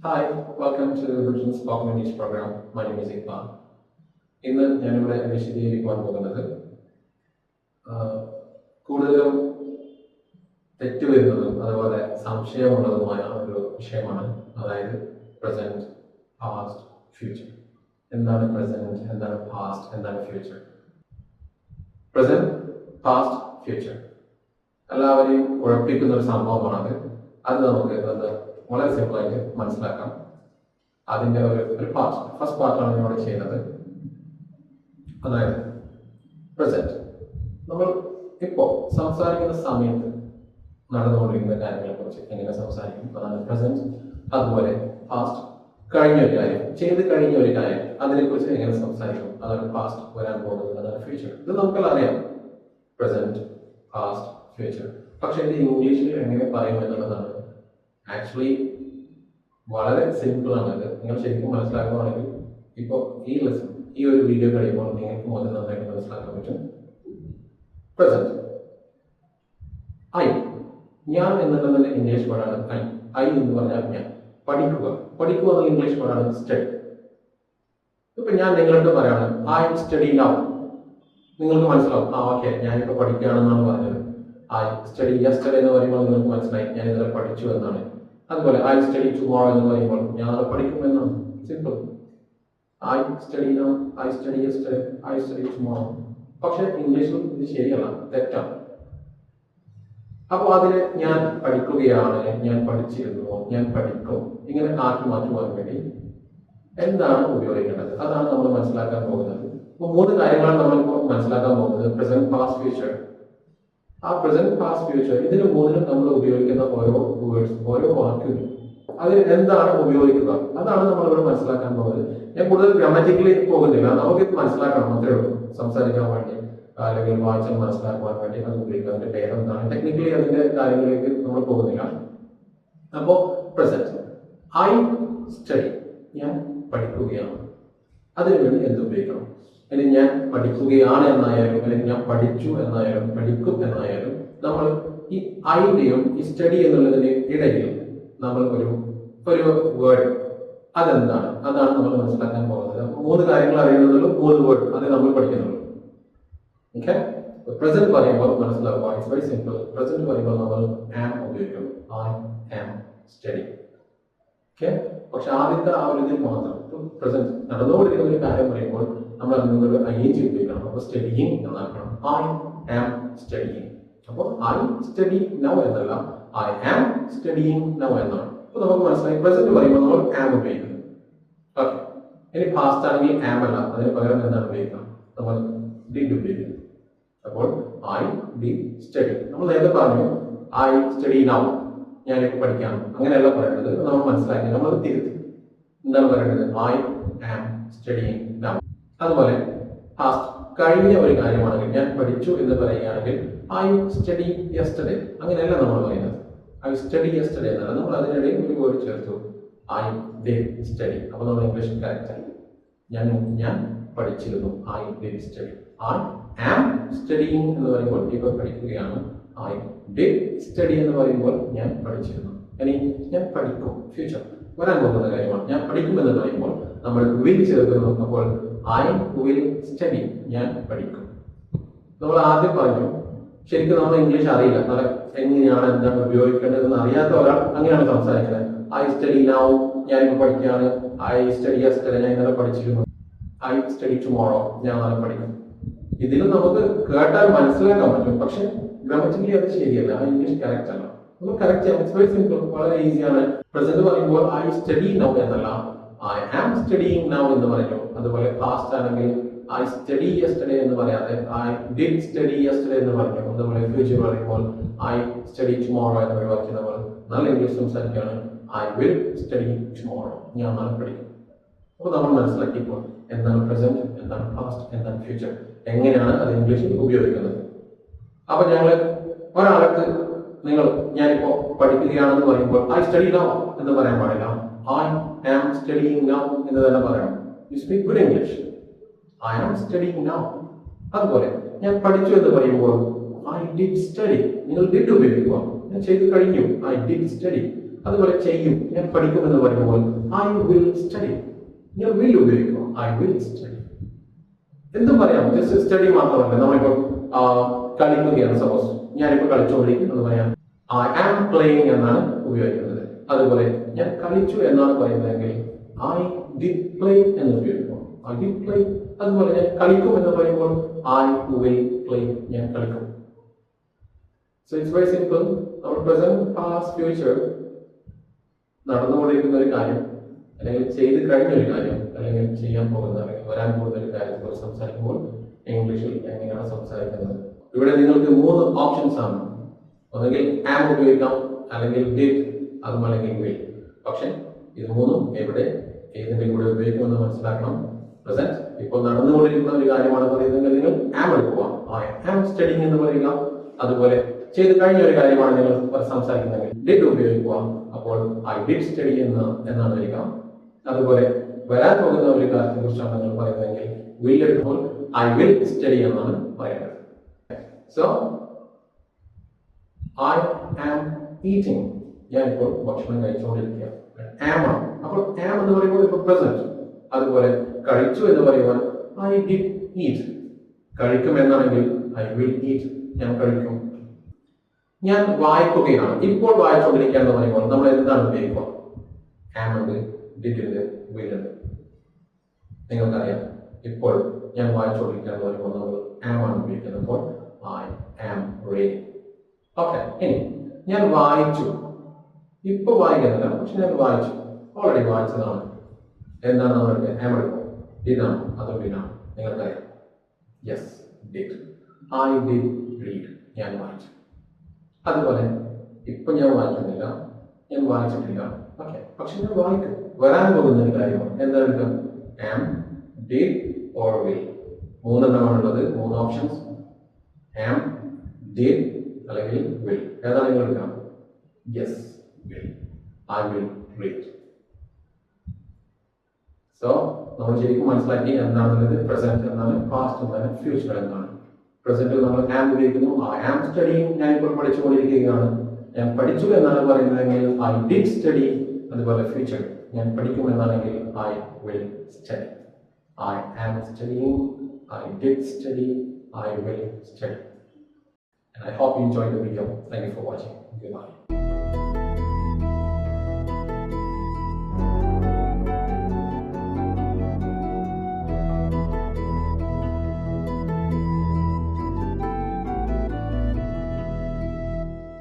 Hi, welcome to the Vision Spoken English program. My name is Iqbal. ഇന്ന് ഞാനിവിടെ വിശദീകരിക്കുവാൻ പോകുന്നത് ആ, കൂടുതലും തെറ്റുവരുന്നതും അതുപോലെ സംശയമുള്ളതുമായ ഒരു വിഷയമാണ് അതായത് പ്രസന്റ് പാസ്റ്റ് ഫ്യൂച്ചർ എന്താണ് പ്രസന്റ് എന്താണ് പാസ്റ്റ് എന്താണ് ഫ്യൂച്ചർ പ്രസന്റ് പാസ്റ്റ് ഫ്യൂച്ചർ എല്ലാവരെയും കുഴപ്പിക്കുന്ന ഒരു സംഭവമാണത്. അത് നമുക്ക് എന്താ വളരെ സിമ്പിളായിട്ട് മനസ്സിലാക്കാം. അതിന്റെ ഒരു ഒരു പാർട്ട് ഫസ്റ്റ് പാർട്ടാണ് നമ്മൾ ചെയ്യുന്നത്. അതായത് പ്രസന്റ് നമ്മൾ ഇപ്പോൾ സംസാരിക്കുന്ന സമയത്ത് നടന്നുകൊണ്ടിരിക്കുന്ന കാര്യങ്ങളെ കുറിച്ച് എങ്ങനെ സംസാരിക്കും? അതാണ് പ്രസന്റ് അതുപോലെ പാസ്റ്റ് കഴിഞ്ഞ ഒരു കാര്യം ചെയ്ത് കഴിഞ്ഞ ഒരു കാര്യം. അതിനെക്കുറിച്ച് എങ്ങനെ സംസാരിക്കും? അതാണ് പാസ്റ്റ് വരാൻ പോകുന്നത്. അതാണ് ഫ്യൂച്ചർ ഇത് നമുക്കെല്ലാം അറിയാം പ്രസന്റ് പാസ്റ്റ് ഫ്യൂച്ചർ പക്ഷെ ഇത് ഇംഗ്ലീഷിൽ എങ്ങനെ പറയും എന്നുള്ളതാണ്. ആക്ച്വലി വളരെ സിമ്പിൾ ആണ് ഇത്. നിങ്ങൾ ശരിക്കും മനസ്സിലാക്കുകയാണെങ്കിൽ ഇപ്പോൾ ഈ ലെസൺ ഈ ഒരു വീഡിയോ കഴിയുമ്പോൾ നിങ്ങൾക്ക് മുതൽ നന്നായിട്ട് മനസ്സിലാക്കാൻ പറ്റും. പ്രസന്റ് ഐ ഞാൻ എന്നുള്ളതിന്റെ ഇംഗ്ലീഷ് വേർഡാണ് ഐ ഐ എന്ന് പറഞ്ഞാൽ ഞാൻ. പഠിക്കുക. പഠിക്കുക എന്നുള്ള ഇംഗ്ലീഷ് വേർഡാണ് സ്റ്റഡി ഇപ്പൊ ഞാൻ നിങ്ങളോട് പറയാണ് ഐ എം സ്റ്റഡി നൗ നിങ്ങൾക്ക് മനസ്സിലാവും ആ ഓക്കെ ഞാനിപ്പോ പഠിക്കുകയാണെന്നാണ് പറഞ്ഞത്. ഐ സ്റ്റഡി യെസ്റ്റഡേ എന്ന് പറയുമ്പോൾ നിങ്ങൾക്ക് മനസ്സിലായി ഞാൻ ഇന്നലെ പഠിച്ചു എന്നാണ്. അതുപോലെ ഐ സ്റ്റഡി ടുമോറോ എന്ന് പറയുമ്പോൾ ഞാൻ നാളെ പഠിക്കുമെന്നാണ് simple I study now I study yesterday I study tomorrow പക്ഷെ ഇംഗ്ലീഷിൽ ഇത് ശരിയല്ല തെറ്റാണ്. അപ്പോൾ അതിന് ഞാൻ പഠിക്കുകയാണ് ഞാൻ പഠിച്ചിരുന്നു ഞാൻ പഠിക്കും ഇങ്ങനെ ആക്കി മാറ്റുവാൻ വേണ്ടി എന്താണ് ഉപയോഗിക്കേണ്ടത്? അതാണ് നമ്മൾ മനസ്സിലാക്കാൻ പോകുന്നത്. അപ്പോൾ മൂന്ന് കാര്യങ്ങളാണ് നമ്മളിപ്പോൾ മനസ്സിലാക്കാൻ പോകുന്നത്. പ്രസന്റ് പാസ്റ്റ് ഫ്യൂച്ചർ ആ പ്രസന്റ് പാസ്റ്റ് ഫ്യൂച്ചർ ഇതിന് മൂന്നിനും നമ്മൾ ഉപയോഗിക്കുന്ന ഓരോ വേർഡ്സ് ഓരോ വാക്കുകൾ അതിൽ എന്താണ് ഉപയോഗിക്കുക? അതാണ് നമ്മൾ ഇവിടെ മനസ്സിലാക്കാൻ പോകുന്നത്. ഞാൻ കൂടുതൽ ഗ്രാമറ്റിക്കലി പോകുന്നില്ല. നമുക്ക് ഇത് മനസ്സിലാക്കണം. മാത്രമേ ഉള്ളൂ. സംസാരിക്കാൻ വേണ്ടി അല്ലെങ്കിൽ വായിച്ചാൽ മനസ്സിലാക്കുവാൻ വേണ്ടി അത് ഉപയോഗിക്കുക. അതിന്റെ പേര് എന്താണ്? ടെക്നിക്കലി അതിന്റെ കാര്യങ്ങളിലേക്ക് നമ്മൾ പോകുന്നില്ല. അപ്പോ പ്രസന്റ് ഐ സ്റ്റഡി ഞാൻ പഠിക്കുകയാണ്. അതിനുവേണ്ടി എന്ത് ഉപയോഗിക്കണം? ഇനി ഞാൻ പഠിക്കുകയാണ് എന്നായാലും അല്ലെങ്കിൽ ഞാൻ പഠിച്ചു എന്നായാലും പഠിക്കും എന്നായാലും നമ്മൾ ഈ ഐഡിയും ഈ സ്റ്റഡി എന്നുള്ളതിന് ഇടയിൽ നമ്മൾ ഒരു ഒരു വേർഡ് അതെന്താണ്? അതാണ് നമ്മൾ മനസ്സിലാക്കാൻ പോകുന്നത്. മൂന്ന് കാര്യങ്ങൾ അറിയുന്നതുള്ളൂ മൂന്ന് വേർഡ് അത് നമ്മൾ പഠിക്കുന്നുള്ളൂ. ഓക്കെ പ്രസന്റ് പറയുമ്പോൾ മനസ്സിലാക്കുക ഇറ്റ്സ് വെരി സിമ്പിൾ പ്രസന്റ് പറയുമ്പോൾ നമ്മൾ ആം ഉപയോഗിക്കും ഐ ആം സ്റ്റഡി ഓക്കെ? പക്ഷെ ആദ്യത്തെ ആ ഒരു ഇതിൽ മാത്രം പ്രസന്റ് നടന്നുകൊണ്ടിരിക്കുന്ന ഒരു കാര്യം പറയുമ്പോൾ നമ്മൾ അതിൽ നിന്നൊരു ഐ എൻ ജി ഉപയോഗിക്കണം. അപ്പോൾ സ്റ്റഡിയിങ് എന്നാക്കണം. ഐ ആം സ്റ്റഡിയിങ് അപ്പോൾ ഐ സ്റ്റഡി നൗ എന്നല്ല ഐ ആം സ്റ്റഡിയിങ് നൗ എന്നാണ്. അപ്പോൾ നമുക്ക് മനസ്സിലായി. പ്രസന്റ് പറയുമ്പോൾ നമ്മൾ ആം ഉപയോഗിക്കുന്നത് ഓക്കെ ഇനി പാസ്റ്റ് ആണെങ്കിൽ ആം അല്ല. അതിന് പകരം എന്താണ് ഉപയോഗിക്കണം നമ്മൾ ഡിഡ് ഉപയോഗിക്കുന്നത് അപ്പോൾ ഐ ഡി സ്റ്റഡി നമ്മൾ നേരത്തെ പറഞ്ഞു ഐ സ്റ്റഡി നൗ ഞാനിപ്പോൾ പഠിക്കാം. അങ്ങനെയല്ല പറയുന്നത് നമ്മൾ മനസ്സിലാക്കി നമ്മൾ തിരുത്തി. എന്താണ് പറയുന്നത് ഐ ആം സ്റ്റഡിങ് നൗ അതുപോലെ കഴിഞ്ഞ ഒരു കാര്യമാണെങ്കിൽ ഞാൻ പഠിച്ചു എന്ന് പറയുകയാണെങ്കിൽ ഐ സ്റ്റഡി യെസ്റ്റഡേ അങ്ങനെയല്ല നമ്മൾ പറയുന്നത്. ഐ സ്റ്റഡി യെസ്റ്റഡേ എന്നല്ല. നമ്മൾ അതിനിടയിൽ ഒരു വേർഡ് ചേർത്തു. ഐ ഡേ സ്റ്റഡി അപ്പോൾ നമ്മൾ ഇംഗ്ലീഷ് കറക്റ്റ് ഞാൻ ഞാൻ പഠിച്ചിരുന്നു. I day study I am studying എന്ന് പറയുമ്പോൾ ഇപ്പോൾ പഠിക്കുകയാണ്. ഐ ഡിഡ് സ്റ്റഡി എന്ന് പറയുമ്പോൾ ഞാൻ പഠിച്ചിരുന്നു. ഇനി ഞാൻ പഠിക്കും. ഫ്യൂച്ചർ വരാൻ പോകുന്ന കാര്യമാണ്. ഞാൻ പഠിക്കുമെന്ന് പറയുമ്പോൾ നമ്മൾ വിൽ ചേർക്കുന്നു അപ്പോൾ ഐ വിൽ സ്റ്റഡി ഞാൻ പഠിക്കും. നമ്മൾ ആദ്യം പറഞ്ഞു ശരിക്കും നമ്മൾ ഇംഗ്ലീഷ് അറിയില്ല. നല്ല എങ്ങനെയാണ് എന്താണ് ഉപയോഗിക്കേണ്ടതെന്ന് അറിയാത്ത ഒരാൾ അങ്ങനെയാണ് സംസാരിക്കുന്നത്. ഐ സ്റ്റഡി നൗ ഇപ്പോൾ പഠിക്കുകയാണ്. ഐ സ്റ്റഡി യെസ്റ്റഡേ ഞാൻ ഇന്നലെ പഠിച്ചിരുന്നു. ഐ സ്റ്റഡി ടുമോറോ ഞാൻ നാളെ പഠിക്കും. ഇതിൽ നമുക്ക് കേട്ടാൽ മനസ്സിലാക്കാൻ പറ്റും. പക്ഷെ ഗ്രാമറ്റിക്കലി അത് ശരിയല്ല. ആ ഇംഗ്ലീഷ് കറക്റ്റ് അല്ല. നമ്മൾ കറക്റ്റ് ചെയ്യാം ഇറ്റ്സ് വെരി സിമ്പിൾ വളരെ ഈസിയാണ് പ്രസന്റ് പറയുമ്പോൾ ഐ സ്റ്റഡി നൗ എന്നല്ല. ഐ ആം സ്റ്റഡിയിങ് നൗ എന്ന് പറയുന്നു. അതുപോലെ പാസ്റ്റ് ആണെങ്കിൽ ഐ സ്റ്റഡി യെസ്റ്റഡേ എന്ന് പറയാതെ ഐ ഡിഡ് സ്റ്റഡി യെസ്റ്റഡേ എന്ന് പറഞ്ഞു അതുപോലെ ഫ്യൂച്ചർ പറയുമ്പോൾ ഐ സ്റ്റഡി ടുമോറോ എന്ന് ഒഴിവാക്കി നമ്മൾ നല്ല ഇംഗ്ലീഷ് സംസാരിക്കുകയാണ്. ഐ വിൽ സ്റ്റഡി ടുമോറോ ഞാൻ നാളെ പഠിക്കും. അപ്പോൾ നമ്മൾ മനസ്സിലാക്കിയപ്പോൾ എന്താണ് പ്രസന്റ് എന്താണ് പാസ്റ്റ് എന്താണ് ഫ്യൂച്ചർ എങ്ങനെയാണ് അത് ഇംഗ്ലീഷിൽ ഉപയോഗിക്കുന്നത്? അപ്പൊ ഞങ്ങൾ ഒരാൾക്ക് നിങ്ങൾ ഞാനിപ്പോ പഠിക്കുകയാണെന്ന് പറയുമ്പോൾ ഐ സ്റ്റഡി നൗ എന്ന് പറയാൻ പാടില്ല. ഐ ആം സ്റ്റഡിങ് നൗ എന്ന് തന്നെ പറയണം. You speak good English I am studying now അതുപോലെ ഞാൻ പഠിച്ചു എന്ന് പറയുമ്പോൾ ഐ ഡിഡ് സ്റ്റഡി നിങ്ങൾ ഡിഡ് ഉപയോഗിക്കുക. ഞാൻ ചെയ്തു കഴിഞ്ഞു. ഐ ഡിഡ് സ്റ്റഡി അതുപോലെ ചെയ്യും. ഞാൻ പഠിക്കുമെന്ന് പറയുമ്പോൾ ഐ വിൽ സ്റ്റഡി ഞാൻ വിൽ ഉപയോഗിക്കുക. ഐ വിൽ സ്റ്റഡി എന്തും പറയാം. ജസ്റ്റ് സ്റ്റഡി മാത്രമല്ല. നമ്മളിപ്പോൾ ആ, കളിക്കുകയാണ്. സപ്പോസ് ഞാനിപ്പോൾ കളിച്ചുകൊണ്ടിരിക്കുന്നത് പറയാം. ഐ ആം പ്ലേയിങ് എന്നാണ് ഉപയോഗിക്കുന്നത്. അതുപോലെ ഞാൻ കളിച്ചു എന്നാണ് പറയുന്നതെങ്കിൽ ഐ ഡി പ്ലേ എന്ന് ഉപയോഗിക്കും ഐ ഡി പ്ലേ അതുപോലെ ഞാൻ കളിക്കും എന്ന് പറയുമ്പോൾ ഐ വിൽ പ്ലേ ഞാൻ കളിക്കും. സോ ഇറ്റ്സ് വെരി സിമ്പിൾ നമ്മൾ പ്രസന്റ് പാസ്റ്റ് ഫ്യൂച്ചർ നടന്നുകൊണ്ടിരിക്കുന്ന ഒരു കാര്യം. അല്ലെങ്കിൽ ചെയ്ത് കഴിഞ്ഞ ഒരു കാര്യം അല്ലെങ്കിൽ ചെയ്യാൻ പോകുന്ന അല്ലെങ്കിൽ വരാൻ പോകുന്ന ഒരു കാര്യത്തെക്കുറിച്ച് സംസാരിക്കുമ്പോൾ ഇംഗ്ലീഷിൽ എങ്ങനെയാണ് സംസാരിക്കുന്നത്? ഇവിടെ നിങ്ങൾക്ക് മൂന്ന് ഓപ്ഷൻസ് ആണ്. ഒന്നെങ്കിൽ ആം ഉപയോഗിക്കാം അല്ലെങ്കിൽ ഡിഡ് അതും അല്ലെങ്കിൽ വിൽ പക്ഷെ ഇത് മൂന്നും എവിടെ ഏതിന്റെ കൂടെ ഉപയോഗിക്കുമെന്ന് മനസ്സിലാക്കണം. പ്രസന്റ് ഇപ്പോൾ നടന്നുകൊണ്ടിരിക്കുന്ന ഒരു കാര്യമാണ് പറയുന്നതെങ്കിൽ നിങ്ങൾ ആം എടുക്കുക. ഐ ആം സ്റ്റഡിങ് എന്ന് പറയുക. അതുപോലെ ചെയ്ത് കഴിഞ്ഞ ഒരു കാര്യമാണ് നിങ്ങൾ സംസാരിക്കുന്നതെങ്കിൽ ഡിഡ് ഉപയോഗിക്കുക. അപ്പോൾ ഐ ഡിഡ് സ്റ്റഡി എന്ന് എന്നാണ് വരിക അതുപോലെ വരാൻ പോകുന്ന ഒരു ക്ലാസിനെ കുറിച്ചാണ് നിങ്ങൾ പറയുന്നതെങ്കിൽ വിൽ എടുക്കുമ്പോൾ ഐ വിൽ സ്റ്റഡി എന്നാണ് പറയുന്നത്. സോ ഐ ആം ഈറ്റിംഗ് ഞാനിപ്പോൾ ഭക്ഷണം കഴിച്ചുകൊണ്ടിരിക്കുകയാണ്. അപ്പോൾ ഇപ്പോൾ പ്രസന്റ് അതുപോലെ കഴിച്ചു എന്ന് പറയുവാൻ ഐ ഡിഡ് ഈറ്റ് കഴിക്കും എന്നാണെങ്കിൽ ഐ വിൽ ഈറ്റ് ഞാൻ കഴിക്കും. ഞാൻ വായിക്കുകയാണ്. ഇപ്പോൾ വായിച്ചുകൊണ്ടിരിക്കുക എന്ന് പറയുമ്പോൾ നമ്മൾ എന്താണ് ഉപയോഗിക്കുക? ആം ഉണ്ട്. വിൽ ഉണ്ട് നിങ്ങൾക്കറിയാം ഇപ്പോൾ ഞാൻ വായിച്ചുകൊണ്ടിരിക്കുന്ന ഒരു നമ്മൾ ആം ആണ് ഉപയോഗിക്കുന്നത് അപ്പോൾ ഐ ആം റീഡിങ് ഓക്കെ ഇനി ഞാൻ വായിച്ചു. ഇപ്പൊ വായിക്കുന്നില്ല പക്ഷെ ഞാൻ വായിച്ചു. ഓൾറെഡി വായിച്ചതാണ്. എന്താണ് നമ്മൾക്ക് ആം എടുക്കും ഇതാണ്. അതോ ഇതാണ്. നിങ്ങൾക്കറിയാം. Yes did I did read ഞാൻ വായിച്ചു. അതുപോലെ ഇപ്പൊ ഞാൻ വായിക്കുന്നില്ല. ഞാൻ വായിച്ചിട്ടില്ല. ഓക്കെ പക്ഷെ ഞാൻ വായിക്കും. വരാൻ പോകുന്ന ഒരു കാര്യമാണ് എന്താണ് എടുക്കുക ആം ഡിഡ് ഓർ വിൽ മൂന്നെണ്ണമാണുള്ളത്. മൂന്ന് ഓപ്ഷൻസ് ആം ഡിഡ് അല്ലെങ്കിൽ വിൽ ഏതാണ് നിങ്ങൾ എടുക്കുക? Yes will I will read so നമ്മൾ ശരിക്കും മനസ്സിലാക്കി എന്താണെന്നുള്ളത് പ്രസന്റ് എന്താണ് പാസ്റ്റ് എന്താണ് ഫ്യൂച്ചർ എന്താണ് പ്രസന്റിൽ നമ്മൾ ആം ഉപയോഗിക്കുന്നു. ഐ ആം സ്റ്റഡിങ് ഞാൻ ഇപ്പോൾ പഠിച്ചുകൊണ്ടിരിക്കുകയാണ്. ഞാൻ പഠിച്ചു എന്നാണ് പറയുന്നതെങ്കിൽ ഐ ഡിഡ് സ്റ്റഡി അതുപോലെ ഫ്യൂച്ചർ ഞാൻ പഠിക്കും എന്നാണെങ്കിൽ I will study I am studying I did study I will study And I hope you enjoyed the video. Thank you for watching. Goodbye.